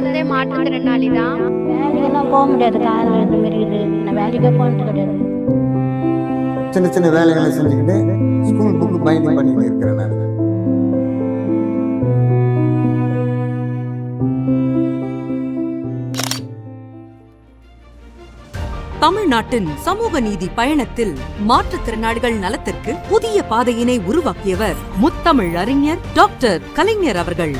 இருந்தே மாற்றுத்திறனாளி தான் வேலைக்கெல்லாம் போக முடியாது. கால் இந்த மாதிரி இது நான் வேலைக்கே போனது கிடையாது. சின்ன சின்ன வேலைகளை செஞ்சுக்கிட்டு ஸ்கூல் புக்கு பைண்டிங் பண்ணிட்டு இருக்கிறேன் நான். தமிழ்நாட்டின் சமூக நீதி பயணத்தில் மாற்றுத்திறனாளிகள் நலத்திற்கு புதிய பாதையினை உருவாக்கியவர் முத்தமிழ் அறிஞர் டாக்டர் கலைஞர் அவர்கள்.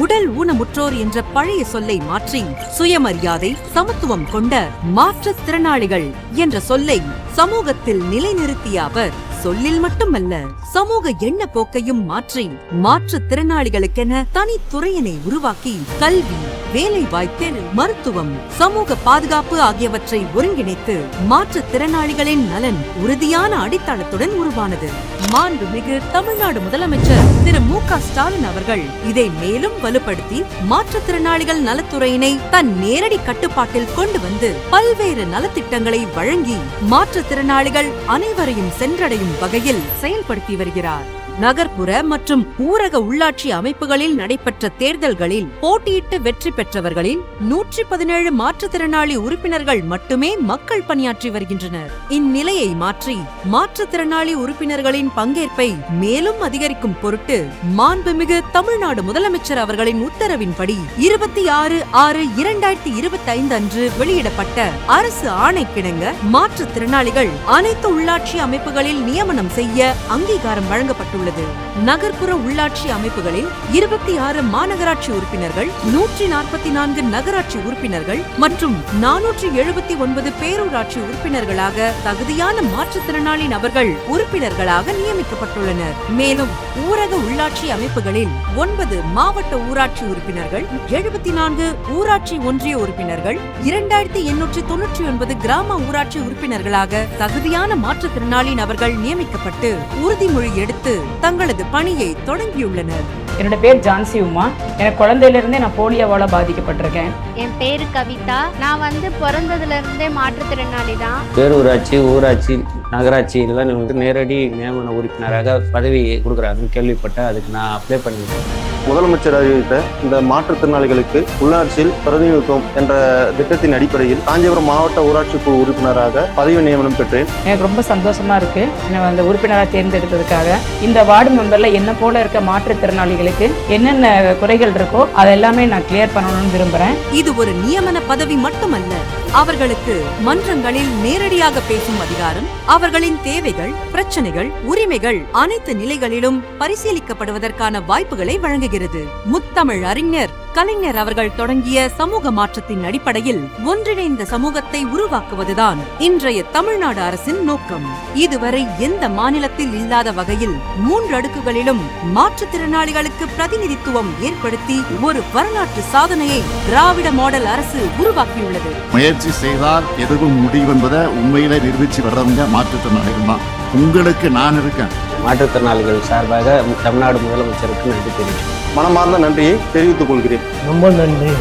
உடல் ஊனமுற்றோர் என்ற பழைய சொல்லை மாற்றி சுயமரியாதை சமத்துவம் கொண்ட மாற்றுத்திறனாளிகள் என்ற சொல்லை சமூகத்தில் நிலைநிறுத்திய அவர் சொல்லில் மட்டுமல்ல சமூக எண்ண போக்கையும் மாற்றி மாற்றுத்திறனாளிகளுக்கென தனித்துறையினை உருவாக்கி கல்வி வேலை வாய்ப்பு மருத்துவம் சமூக பாதுகாப்பு ஆகியவற்றை ஒருங்கிணைத்து மாற்றுத்திறனாளிகளின் நலன் உறுதியான அடித்தளத்துடன் உருவானது. மாண்புமிகு தமிழ்நாடு முதலமைச்சர் திரு மு க ஸ்டாலின் அவர்கள் இதை மேலும் வலுப்படுத்தி மாற்றுத்திறனாளிகள் நலத்துறையினை தன் நேரடி கட்டுப்பாட்டில் கொண்டு வந்து பல்வேறு நலத்திட்டங்களை வழங்கி மாற்றுத்திறனாளிகள் அனைவரையும் சென்றடையும் வகையில் செயல்படுத்தி வருகிறார். நகர்ப்புற மற்றும் ஊரக உள்ளாட்சி அமைப்புகளில் நடைபெற்ற தேர்தல்களில் போட்டியிட்டு வெற்றி பெற்றவர்களில் நூற்றி பதினேழு மாற்றுத்திறனாளி உறுப்பினர்கள் மட்டுமே மக்கள் பணியாற்றி வருகின்றனர். இந்நிலையை மாற்றி மாற்றுத்திறனாளி உறுப்பினர்களின் பங்கேற்பை மேலும் அதிகரிக்கும் பொருட்டு மாண்புமிகு தமிழ்நாடு முதலமைச்சர் அவர்களின் உத்தரவின்படி இருபத்தி ஆறு ஆறு இரண்டாயிரத்தி இருபத்தி ஐந்து அன்று வெளியிடப்பட்ட அரசு ஆணைக்கிணங்க மாற்றுத்திறனாளிகள் அனைத்து உள்ளாட்சி அமைப்புகளில் நியமனம் செய்ய அங்கீகாரம் வழங்கப்பட்டுள்ளது. உள்ளது. நகர்ப்புற உள்ளாட்சி அமைப்புகளில் இருபத்தி ஆறு மாநகராட்சி உறுப்பினர்கள் நூற்றி நாற்பத்தி நான்கு நகராட்சி உறுப்பினர்கள் மற்றும் நானூற்றி எழுபத்தி ஒன்பது பேரூராட்சி உறுப்பினர்களாக தகுதியான மாற்றுத்திறனாளி நபர்கள் உறுப்பினர்களாக நியமிக்கப்பட்டுள்ளனர். மேலும் ஊரக உள்ளாட்சி அமைப்புகளில் ஒன்பது மாவட்ட ஊராட்சி உறுப்பினர்கள் எழுபத்தி நான்கு ஊராட்சி ஒன்றிய உறுப்பினர்கள் இரண்டாயிரத்தி எண்ணூற்றி தொன்னூற்றி ஒன்பது கிராம ஊராட்சி உறுப்பினர்களாக தகுதியான மாற்றுத்திறனாளி நபர்கள் நியமிக்கப்பட்டு உறுதிமொழி எடுத்து தங்களது பணியை தொடங்கியுள்ளனர். என்னோட பேர் ஜான்சி உமா. எனக்கு குழந்தையிலிருந்தே நான் போலியோவால் பாதிக்கப்பட்டிருக்கேன். என் பேரு கவிதா. நான் வந்து பிறந்ததுல இருந்தே மாற்றுத்திறனாளி தான். பேரூராட்சி ஊராட்சி நகராட்சி இதெல்லாம் வந்து நேரடி நியமன உறுப்பினராக பதவி கொடுக்குறாங்கன்னு கேள்விப்பட்டேன் அதுக்கு நான் அப்ளை பண்ணியிருக்கேன் முதலமைச்சர் அறிவித்த இந்த மாற்றுத்திறனாளிகளுக்கு உள்ளாட்சியில் பிரதிநிதித்துவம் என்ற திட்டத்தின் அடிப்படையில் காஞ்சிபுரம் மாவட்ட ஊராட்சி குழு உறுப்பினராக பதவி நியமனம் பெற்றேன். எனக்கு ரொம்ப சந்தோஷமா இருக்கு. என்னை அந்த உறுப்பினராக தேர்ந்தெடுத்ததுக்காக. இந்த வார்டு மெம்பர்ல என்ன போல இருக்க மாற்றுத்திறனாளிகளுக்கு என்னென்ன குறைகள் இருக்கோ அதெல்லாமே நான் கிளியர் பண்ணணும்னு விரும்புறேன். இது ஒரு நியமன பதவி மட்டுமல்ல. அவர்களுக்கு மன்றங்களில் நேரடியாக பேசும் அதிகாரம் அவர்களின் தேவைகள் பிரச்சனைகள் உரிமைகள் அனைத்து நிலைகளிலும் பரிசீலிக்கப்படுவதற்கான வாய்ப்புகளை வழங்குகிறது. முத்தமிழ் அறிஞர் கலைஞர் அவர்கள் தொடங்கிய சமூக மாற்றத்தின் அடிப்படையில் ஒன்றிணைந்த சமூகத்தை உருவாக்குவதுதான் இன்றைய தமிழ்நாடு அரசின் நோக்கம். இதுவரை எந்த மாநிலத்தில் இல்லாத வகையில் மூன்று அடுக்குகளிலும் மாற்றுத்திறனாளிகளுக்கு பிரதிநிதித்துவம் ஏற்படுத்தி ஒரு வரலாற்று சாதனையை திராவிட மாடல் அரசு உருவாக்கியுள்ளது. முயற்சி செய்தால் எதுவும் முடிவு என்பதை உண்மையில நிரூபிச்சு வர்றவங்க மாற்றுத்திறனாளிகள் தான். உங்களுக்கு நான் இருக்கேன். மாற்றுத்திறனாளிகள் சார்பாக தமிழ்நாடு முதலமைச்சருக்கு நன்றி தெரிவிக்கிறேன். மனமார்ந்த நன்றியை தெரிவித்துக் கொள்கிறேன். ரொம்ப நன்றி.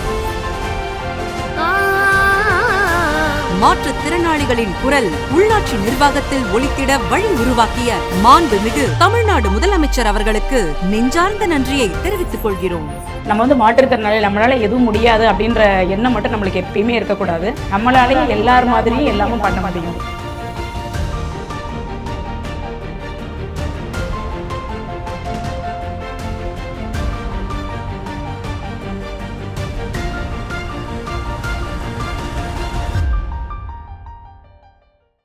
மாற்றுத்திறனாளிகளின் குரல் உள்ளாட்சி நிர்வாகத்தில் ஒலித்திட வழி உருவாக்கிய மாண்புமிகு தமிழ்நாடு முதலமைச்சர் அவர்களுக்கு நெஞ்சார்ந்த நன்றியை தெரிவித்துக் கொள்கிறோம். நம்ம வந்து மாற்றுத்திறனாளி நம்மளால எதுவும் முடியாது அப்படின்ற எண்ணம் மட்டும் நம்மளுக்கு எப்பயுமே இருக்கக்கூடாது. நம்மளாலேயே எல்லார் மாதிரியும் எல்லாமும் பண்ண முடியும்.